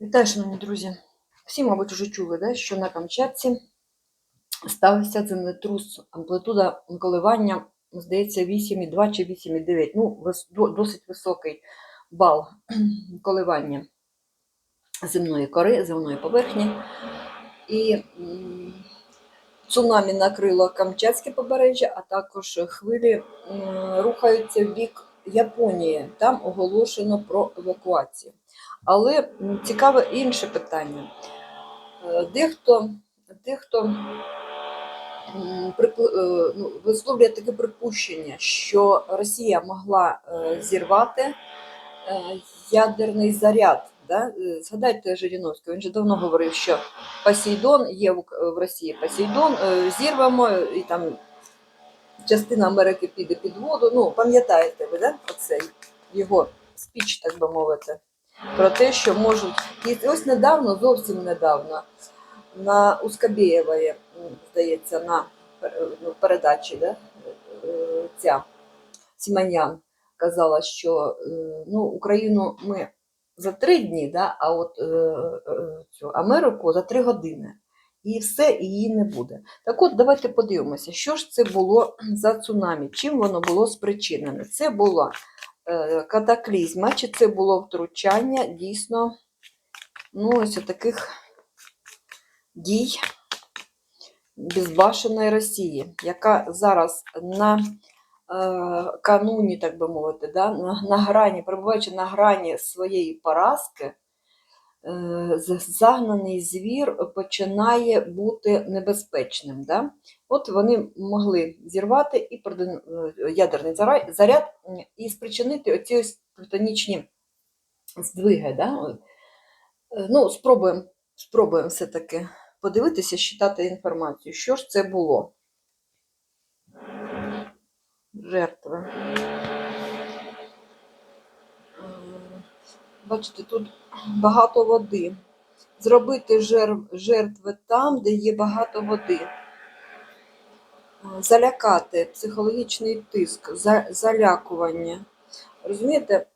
Вітаю, шановні друзі. Всі, мабуть, вже чули, да, що на Камчатці стався землетрус. Амплитуда коливання, здається, 8,2 чи 8,9. Ну, досить високий бал коливання земної кори, земної поверхні. І цунамі накрило Камчатське побережжя, а також хвилі рухаються в бік Японії. Там оголошено про евакуацію. Але цікаве інше питання. Е, Дехто, дехто е, ну, висловлює таке припущення, що Росія могла е, зірвати ядерний заряд. Да? Згадайте Жириновського, він же давно говорив, що Посейдон є в Росії Посейдон, зірвемо і там частина Америки піде під воду. Ну, пам'ятаєте ви, да? Оцей його спіч, так би мовити про те, що можуть. І ось недавно, зовсім недавно, на Ускабєєвої, здається, на ну, передачі, да, е, ця Сіманян казала, що е, ну, Україну ми за три дні, да, а от е, цю Америку за три години. І все, її не буде. Так от, давайте подивимося, що ж це було за цунамі, чим воно було спричинене. Це була катаклізма, чи це було втручання дійсно ну, ось таких дій безбашеної Росії, яка зараз на е, кануні, так би мовити, да, на, грані, перебуваючи на грані своєї поразки, е, загнаний звір починає бути небезпечним. Да? От вони могли зірвати і е, ядерний заряд і спричинити оці ось тектонічні здвиги. Да? Е, Ну, спробуємо, спробуємо все-таки подивитися, считати інформацію. Що ж це було? Жертви. Бачите, тут багато води. Зробити жертви там, де є багато води. Е, Залякати, психологічний тиск, залякування. Розумієте,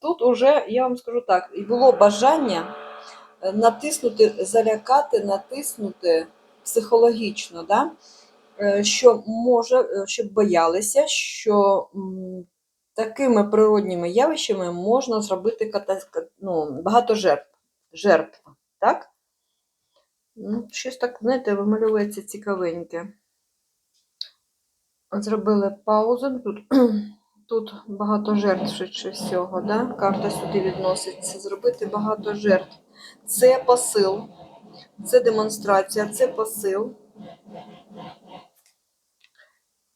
тут уже, я вам скажу так, було бажання е, натиснути, залякати, натиснути психологічно, да? е, що може, щоб боялися, що такими природніми явищами можна зробити ну, багато жертв. жертв так? Ну, щось так, знаєте, вимальовується цікавеньке. Зробили паузу. Тут, тут багато жертв швидше всього, да? карта сюди відноситься. Зробити багато жертв. Це посил, це демонстрація, це посил.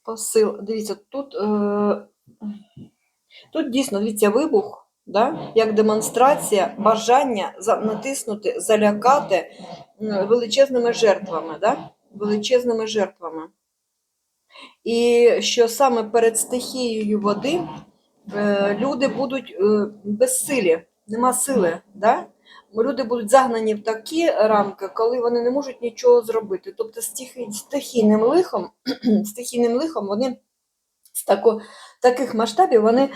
Посил. Дивіться, тут, е, тут дійсно дивіться, вибух, да? як демонстрація, бажання натиснути, залякати величезними жертвами. Да? Величезними жертвами. І що саме перед стихією води е, люди будуть е, безсилі, нема сили. Да? Люди будуть загнані в такі рамки, коли вони не можуть нічого зробити. Тобто стихійним лихом, стихійним лихом вони з тако, таких масштабів вони,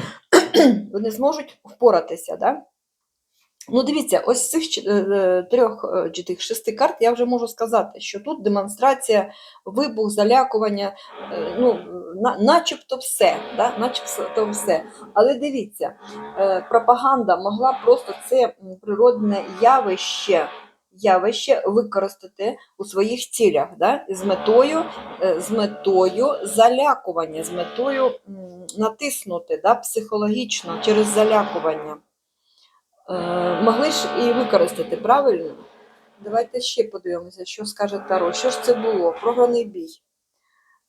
вони зможуть впоратися. Да? Ну, дивіться, ось з цих е, е, трьох е, чи тих шести карт я вже можу сказати, що тут демонстрація, вибух, залякування, ну, начебто все, да? начебто все. Але дивіться, пропаганда могла просто це природне явище, явище використати у своїх цілях, да? з метою, е, з метою залякування, з метою натиснути да? психологічно через залякування. Е, могли ж і використати правильно. Давайте ще подивимося, що скаже Таро. Що ж це було? Програний бій.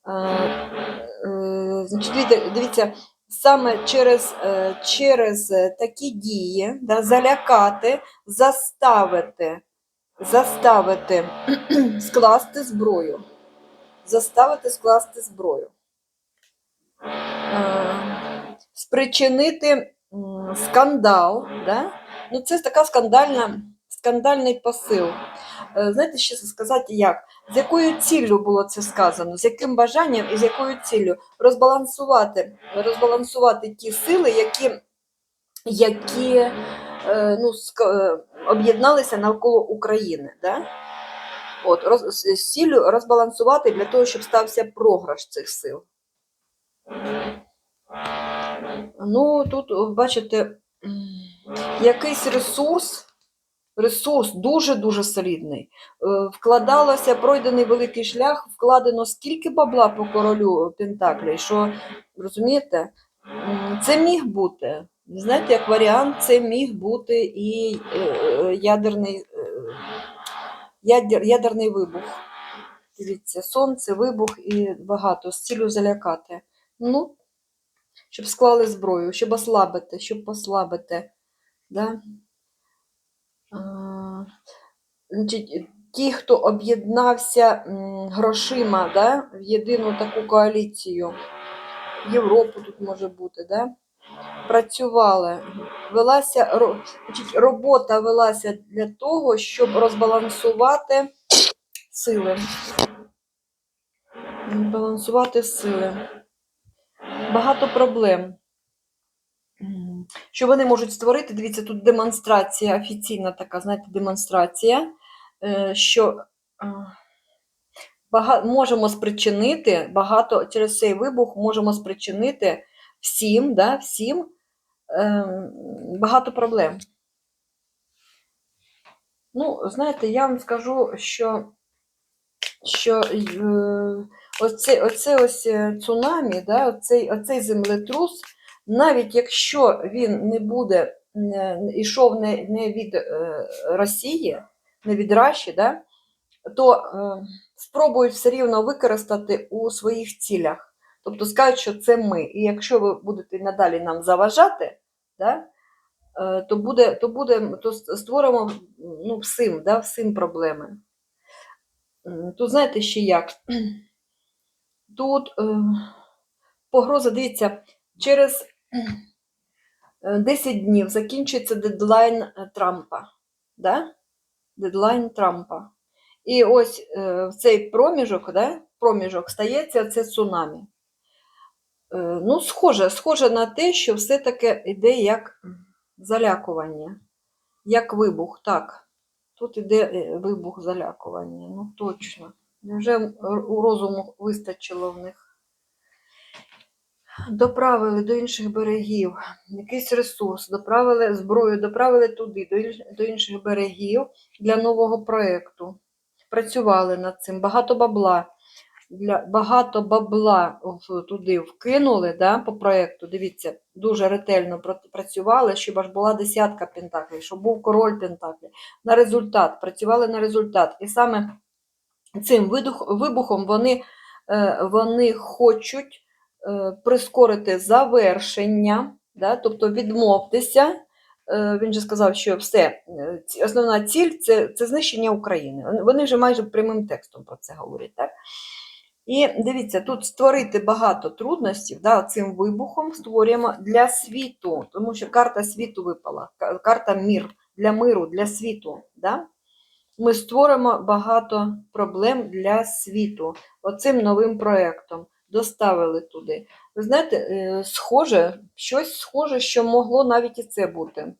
Е, е, значить, дивіться- саме через, е, через такі дії да, залякати, заставити, заставити скласти зброю. Заставити скласти зброю. Е, спричинити скандал. Да? Ну, це така скандальна, скандальний посил. Е, Знаєте, що сказати як? З якою ціллю було це сказано, з яким бажанням і з якою ціллю розбалансувати, розбалансувати ті сили, які, які е, ну, об'єдналися навколо України. Да? От, роз, з ціллю розбалансувати для того, щоб стався програш цих сил. Ну, тут, бачите, якийсь ресурс, ресурс дуже-дуже солідний. Е, Вкладалося, пройдений великий шлях, вкладено скільки бабла по королю Пентаклей, що, розумієте, це міг бути. Знаєте, як варіант, це міг бути і е, ядерний, е, ядер, ядерний вибух. Дивіться, сонце, вибух і багато з цілю залякати. Ну, щоб склали зброю, щоб ослабити, щоб послабити. Да? А, значить, ті, хто об'єднався грошима да, в єдину таку коаліцію, Європу тут може бути, да? Працювали, велася, робота велася для того, щоб розбалансувати сили. Балансувати сили. Багато проблем. Що вони можуть створити? Дивіться, тут демонстрація, офіційна така, знаєте, демонстрація, е, що е, бага- можемо спричинити багато через цей вибух можемо спричинити всім, да, всім ем, багато проблем. Ну, знаєте, я вам скажу, що, що е, оце, ось е, цунамі, да, оцей, оцей землетрус, навіть якщо він не буде, не, ішов не, не від е, Росії, не від Раші, да, то е, спробують все рівно використати у своїх цілях. Тобто скажуть, що це ми. І якщо ви будете надалі нам заважати, да, е, то, буде, то, буде, то створимо ну, всім, да, всім проблеми. Тут знаєте ще як? Тут е, погроза, дивіться, через е, 10 днів закінчується дедлайн е, Трампа. Да? Дедлайн Трампа. І ось е, в цей проміжок, да, проміжок стається це цунамі. Е, ну, схоже, схоже на те, що все-таки йде як залякування, як вибух. Так, тут йде е, вибух залякування. Ну, точно. Невже у розуму вистачило в них? Доправили до інших берегів якийсь ресурс, доправили зброю, доправили туди, до інших берегів для нового проєкту. Працювали над цим, багато бабла. Для, багато бабла туди вкинули да, по проєкту. Дивіться, дуже ретельно пра- працювали, щоб аж була десятка пентаклів, щоб був король пентаклів. На результат, працювали на результат. І саме цим вибухом вони, е, вони хочуть е, прискорити завершення, да, тобто відмовтеся. Е, Він же сказав, що все, основна ціль це, це знищення України. Вони вже майже прямим текстом про це говорять. Так? І дивіться, тут створити багато трудностей, да, цим вибухом створюємо для світу, тому що карта світу випала, карта мір для миру, для світу. Да? Ми створимо багато проблем для світу оцим новим проєктом. Доставили туди. Ви знаєте, е, схоже, щось схоже, що могло навіть і це бути.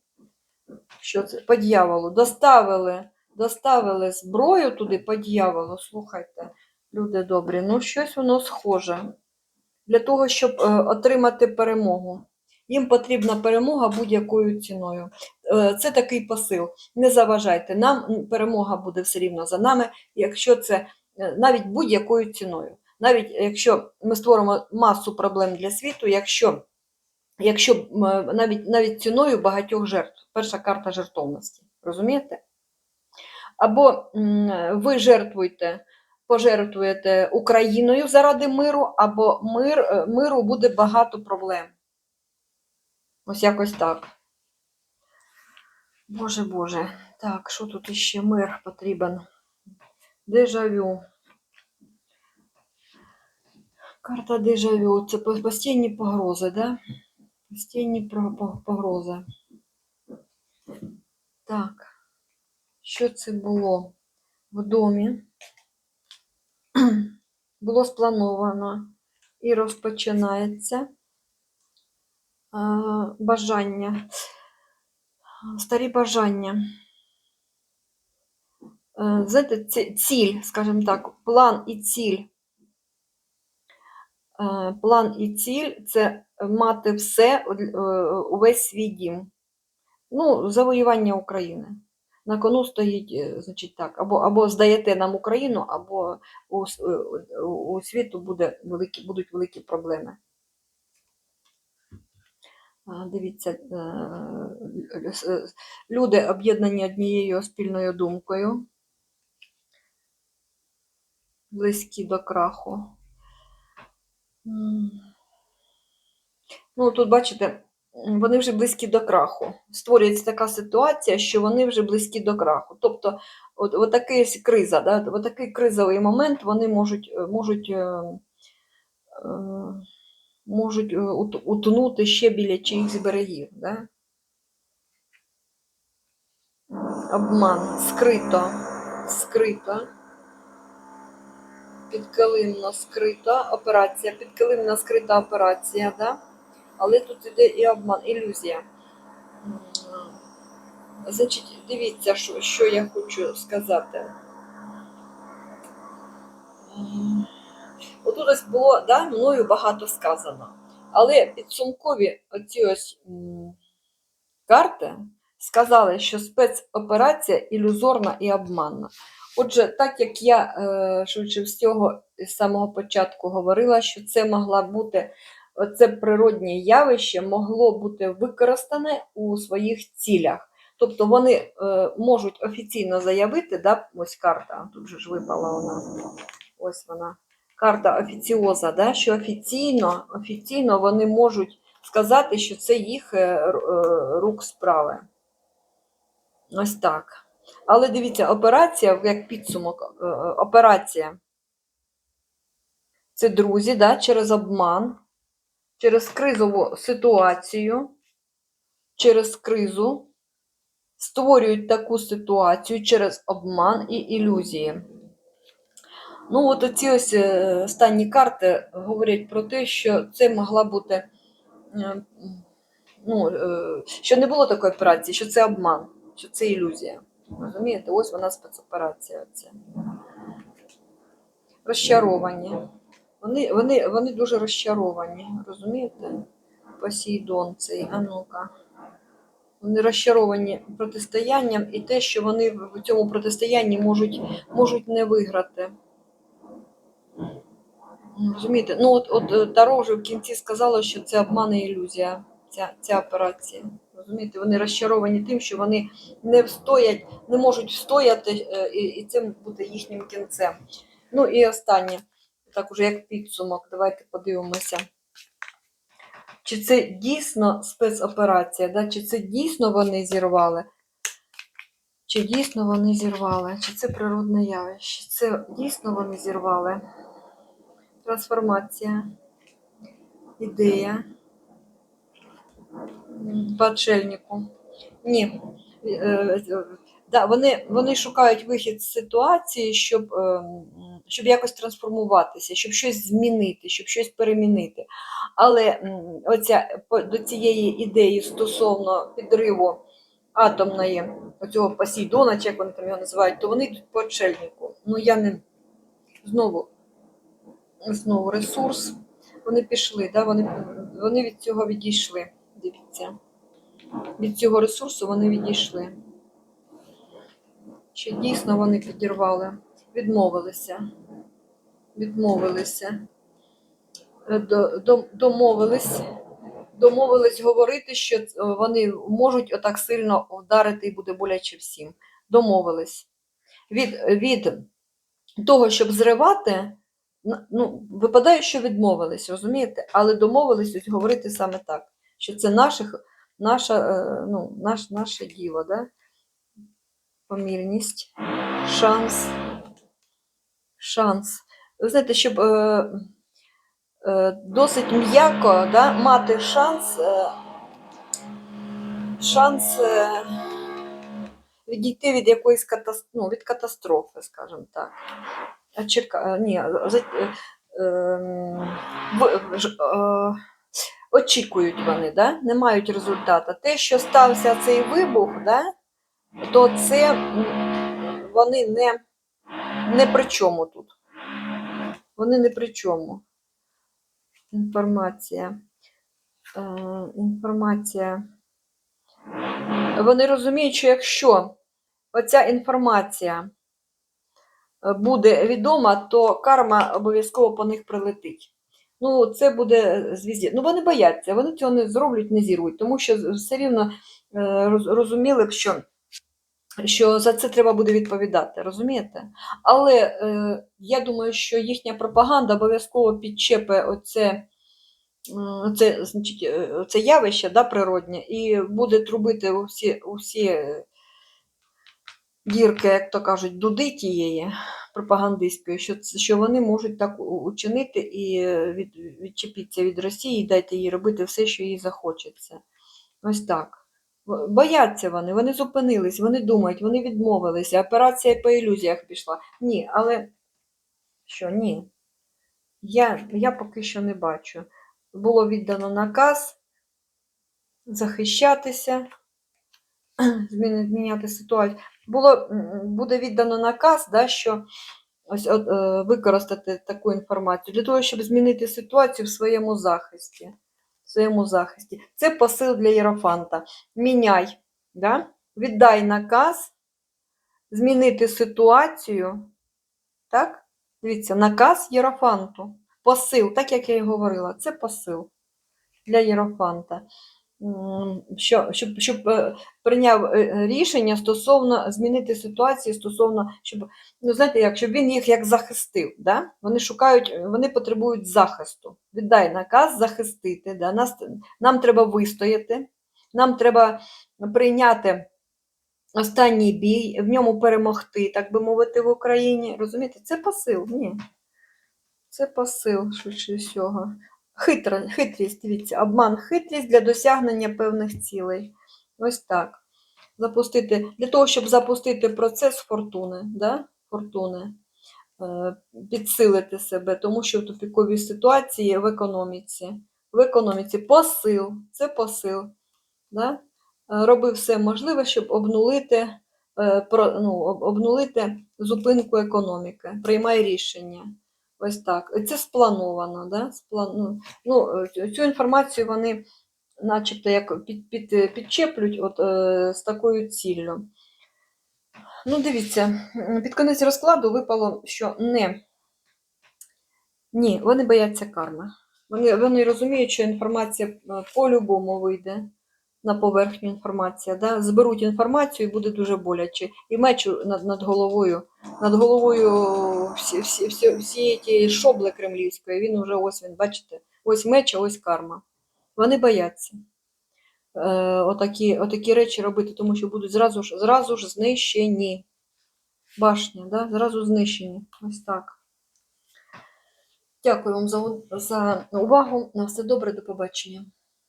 Що це? По дьяволу. Доставили, доставили зброю туди по дьяволу. Слухайте, люди добрі, ну щось воно схоже. Для того, щоб е, отримати перемогу. Їм потрібна перемога будь-якою ціною. Е, Це такий посил. Не заважайте. Нам перемога буде все рівно за нами, якщо це е, навіть будь-якою ціною. Навіть якщо ми створимо масу проблем для світу, якщо, якщо навіть, навіть ціною багатьох жертв. Перша карта жертовності. Розумієте? Або ви жертвуєте, пожертвуєте Україною заради миру, або мир, е, миру буде багато проблем. Ось якось так. Боже Боже. Так, що тут іще мир потрібен? Дежавю. Карта дежавю. Це постійні погрози, да? Постійні погрози. Так. Що це було в домі? Було сплановано і розпочинається бажання, старі бажання. е, знаєте, ціль, скажімо так, план і ціль. Е, План і ціль це мати все, е, увесь свій дім. Ну, завоювання України. На кону стоїть, е, значить так, або, або здаєте нам Україну, або у, е, у, світу буде великі, будуть великі проблеми. Дивіться, е, люди об'єднані однією спільною думкою, близькі до краху. Ну, тут бачите, вони вже близькі до краху. Створюється така ситуація, що вони вже близькі до краху. Тобто, от, от такий криза, да? от такий кризовий момент вони можуть, е, можуть, е, е, можуть утонути ще біля чиїхось берегів. Да? Обман, скрито, скрито. Підкилимно скрита операція, підкилимна скрита операція, да? Але тут іде і обман, ілюзія. Значить, дивіться, що, що я хочу сказати. Отут ось було да, мною багато сказано. Але підсумкові оці ось карти сказали, що спецоперація ілюзорна і обманна. Отже, так як я е, швидше всього з самого початку говорила, що це могла бути це природнє явище могло бути використане у своїх цілях. Тобто вони е, можуть офіційно заявити, да, ось карта, тут же ж випала вона, ось вона, карта офіціоза, да, що офіційно, офіційно вони можуть сказати, що це їх е, е, рук справи. Ось так. Але дивіться, операція, як підсумок, е, е, операція. Це друзі, да, через обман, через кризову ситуацію, через кризу створюють таку ситуацію через обман і ілюзії. Ну, от оці ось е, останні карти говорять про те, що це могла бути, е, ну, е, що не було такої операції, що це обман, що це ілюзія. Розумієте, ось вона спецоперація. Оця. Розчаровані. Вони, вони, вони дуже розчаровані, розумієте? Посейдон цей, а ну-ка. Вони розчаровані протистоянням і те, що вони в цьому протистоянні можуть, можуть не виграти. Розумієте? Ну, от, от е, Таро вже в кінці сказала, що це обман і ілюзія, ця, ця операція. Розумієте, вони розчаровані тим, що вони не встоять, не можуть встояти, е, і, і це буде їхнім кінцем. Ну і останнє, так уже як підсумок, давайте подивимося. Чи це дійсно спецоперація, да? чи це дійсно вони зірвали? Чи дійсно вони зірвали? Чи це природне явище? Це дійсно вони зірвали? Трансформація, ідея. М, По отшельнику. Ні. Да, вони, вони шукають вихід з ситуації, щоб, е, щоб якось трансформуватися, щоб щось змінити, щоб щось перемінити. Але оця, до цієї ідеї стосовно підриву атомної, оцього Посейдона, чи як вони там його називають, то вони йдуть по отшельнику. Ну я не знову, знову ресурс. Вони пішли, да? вони, вони від цього відійшли. Дивіться. Від цього ресурсу вони відійшли. Чи дійсно вони підірвали? Відмовилися. Відмовилися. Е, до- до- Домовились. Домовились говорити, що е, вони можуть отак сильно вдарити і буде боляче всім. Домовились. Від, від того, щоб зривати, ну, випадає, що відмовились, розумієте? Але домовились говорити саме так, що це наших, наша, е, ну, наш, наше діло, да? Помірність, шанс. Шанс. Ви знаєте, щоб е, е, досить м'яко да, мати шанс, е, шанс е, відійти від якоїсь катастрофи, ну, від катастрофи, скажімо так. А чека... е, Ні, за- е, в- е, очікують вони, да? не мають результату. Те, що стався цей вибух, да? То це вони не, не при чому тут. Вони не при чому. Інформація. Е, інформація. Вони розуміють, що якщо оця інформація е, буде відома, то карма обов'язково по них прилетить. Ну, це буде звізді. Ну, вони бояться, вони цього не зроблять, не зірвуть, тому що все рівно е, роз- розуміли б, що, що за це треба буде відповідати, розумієте? Але е, я думаю, що їхня пропаганда обов'язково підчепе оце, оце, значить, е, оце явище да, природнє і буде трубити у всі, у всі е, дірки, як то кажуть, дуди тієї пропагандистської, що, що вони можуть так учинити і е, від, відчепитися від Росії і дайте їй робити все, що їй захочеться. Ось так. Бо- Бояться вони, вони зупинились, вони думають, вони відмовилися. Операція по ілюзіях пішла. Ні, але що, ні. Я, я поки що не бачу. Було віддано наказ захищатися, зміняти ситуацію. Було, буде віддано наказ, да, що ось от, е, використати таку інформацію для того, щоб змінити ситуацію в своєму захисті. Своєму захисті. Це посил для Єрофанта. Міняй, да? віддай наказ змінити ситуацію. Так? Дивіться, наказ Єрофанту. Посил, так як я і говорила, це посил для Єрофанта. Що, щоб, щоб е, прийняв е, рішення стосовно змінити ситуацію, стосовно, щоб, ну знаєте, як, щоб він їх як захистив. Да? Вони шукають, вони потребують захисту. Віддай наказ захистити. Да? Нас, нам треба вистояти, нам треба прийняти останній бій, в ньому перемогти, так би мовити, в Україні. Розумієте, це посил. Ні. Це посил, швидше всього. Хитра, хитрість, дивіться, обман, хитрість для досягнення певних цілей. Ось так. Запустити, для того, щоб запустити процес фортуни, да? фортуни, е, підсилити себе, тому що в тупіковій ситуації в економіці. В економіці посил, це посил. Да? Е, Роби все можливе, щоб обнулити, е, ну, обнулити зупинку економіки. Приймай рішення. Ось так. Це сплановано. Да? Сплан... Ну, ну, е, цю- цю інформацію вони начебто як під, під, підчеплють от, е, з такою ціллю. Ну, дивіться, під кінець розкладу випало, що не. Ні, вони бояться карми. Вони, вони розуміють, що інформація е, по-любому вийде на поверхню інформація. Да? Зберуть інформацію і буде дуже боляче. І меч над, над головою, над головою всі, всі, всі, всі ті шобли кремлівської, він уже ось він, бачите, ось меч, а ось карма. Вони бояться е, отакі, отакі речі робити, тому що будуть зразу ж, зразу ж знищені. Башні, да? зразу знищені. Ось так. Дякую вам за, за увагу. На все добре, до побачення.